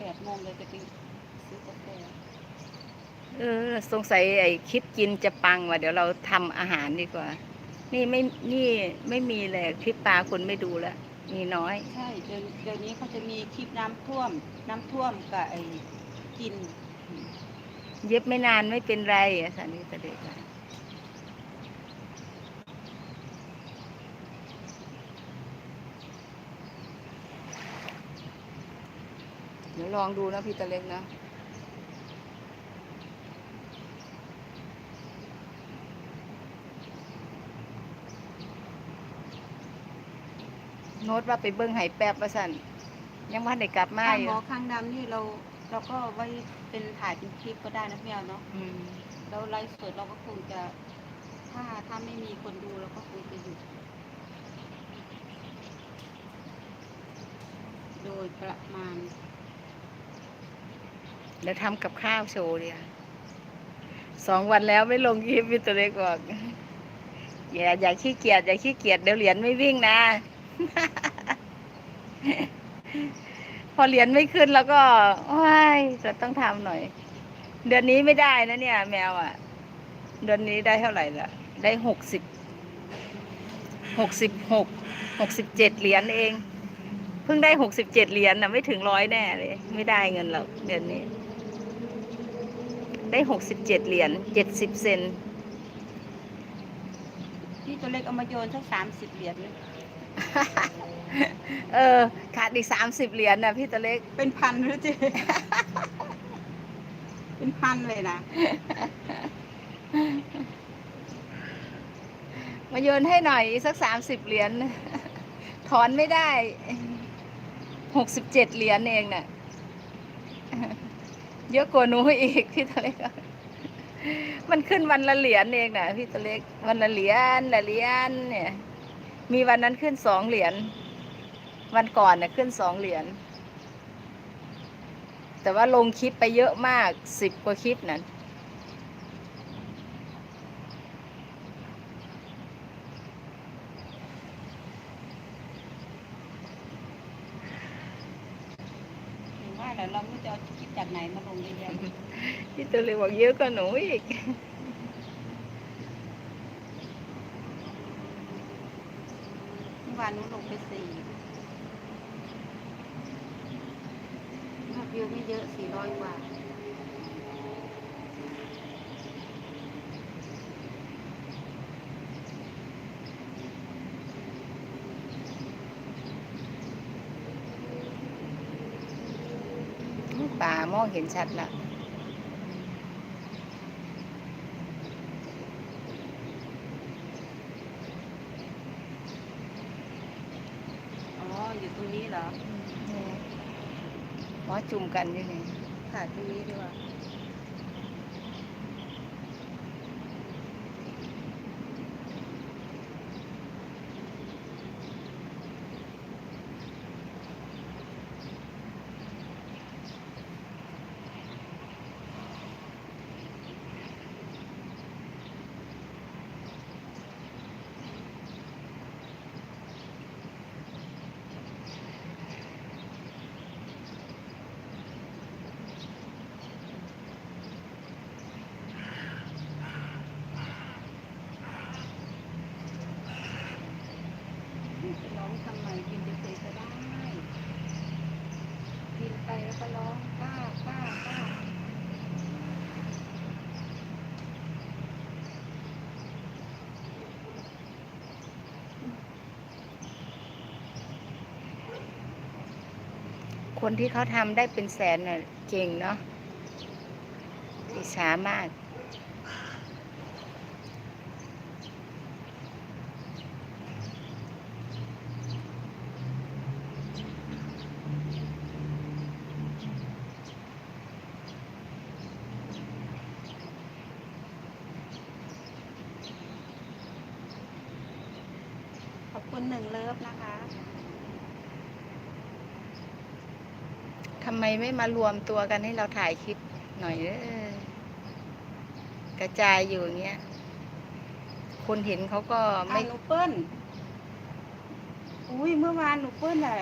แปดโมงเลยจะไปซื้อกาแฟเออ สงสัยไอ้คลิปกินจะปังว่ะเดี๋ยวเราทำอาหารดีกว่า นี่ไม่นี่ไม่มีเลยคลิปปลาคนไม่ดูแล้วมีน้อย ใช่เดี๋ยวเดี๋ยวนี้เขาจะมีคลิปน้ำท่วม น้ำท่วมกับไอ้กิน เย็บไม่นานไม่เป็นไรอะสันนิษฐานว่าเดี๋ยวลองดูนะพี่ตะเล็กนะ โน้ตว่าไปเบิ้งไห้แป๊บว่าสันยังว่าได้กลับมาข้างอหมยู่อข้างดำนี่เราเราก็ไว้เป็นถ่ายเป็นคลิปก็ได้นะพี่เอาเนาะอืมแล้วไลฟ์สดเราก็คงจะ ถ้าถ้าไม่มีคนดูเราก็คงจะหยุดโดยประมาณ แล้วทำกับข้าวโชว์เลยอะสองวันแล้วไม่ลงคลิปพี่ตัวเล็กบอกอย่าอย่าขี้เกียจอย่าขี้เกียจเดี๋ยวเหรียญไม่วิ่งนะ พอเหรียญไม่ขึ้นแล้วก็ว้ายจะต้องทำหน่อย เดือนนี้ไม่ได้นะเนี่ย แมวอะ เดือนนี้ได้เท่าไหร่ละได้หกสิบหกสิบหกหกสิบเจ็ดเหรียญเอง เพิ่งได้หกสิบเจ็ดเหรียญนะไม่ถึงร้อยแน่เลย ไม่ได้เงินหรอกเดือนนี้ ได้หกสิบเจ็ดเหรียญเจ็ดสิบเซนพี่ตัวเล็กเอามาโยนสักสามสิบเหรียญเลยเออ ขาดอีกสามสิบเหรียญนะพี่ตะเล็ก เป็นพันหรือเจ๊เป็นพันเลยนะ มาโยนให้หน่อยอีกสักสามสิบเหรียญถอนไม่ได้หกสิบเจ็ดเหรียญเองน่ะ เยอะกว่าหนูอีกพี่ตะเล็กมันขึ้นวันละเหรียญเองน่ะพี่ตะเล็กวันละเหรียญละเหรียญเนี่ย มีวันนั้นขึ้นสองเหรียญวันก่อนน่ะขึ้นสองเหรียญแต่ว่าลงคลิปไปเยอะมากสิบกว่าคลิปนั่น ถึงว่า แต่เราไม่รู้จะเอาคลิปจากไหนมาลงเยอะแยะพี่ตัวเลยบอกเยอะกว่าหนูอีก เมื่อวานหนู้ลงไปสี่ยอดวิวไม่เยอะสี่ร้อยกว่า ป่ามองเห็นชัดละอ๋อ อยู่ตรงนี้เหรอหมอจุ่มกันอยู่นี่ ค่ะตรงนี้ดีกว่า จะร้องทำไมกินเฉยๆก็ได้ กินไป แล้วก็ร้องป้าป้าป้าคนที่เขาทำได้เป็นแสนน่ะเก่งเนาะอิสามาก อบคุณหนึ่งเลิฟนะคะทำไมไม่มารวมตัวกันให้เราถ่ายคลิปหน่อยเด้อกระจายอยู่อย่างเงี้ย คนเห็นเขาก็ไม่ไม่หนูเปิ้ล อุ้ยเมื่อวานหนูเปิ้ลอะ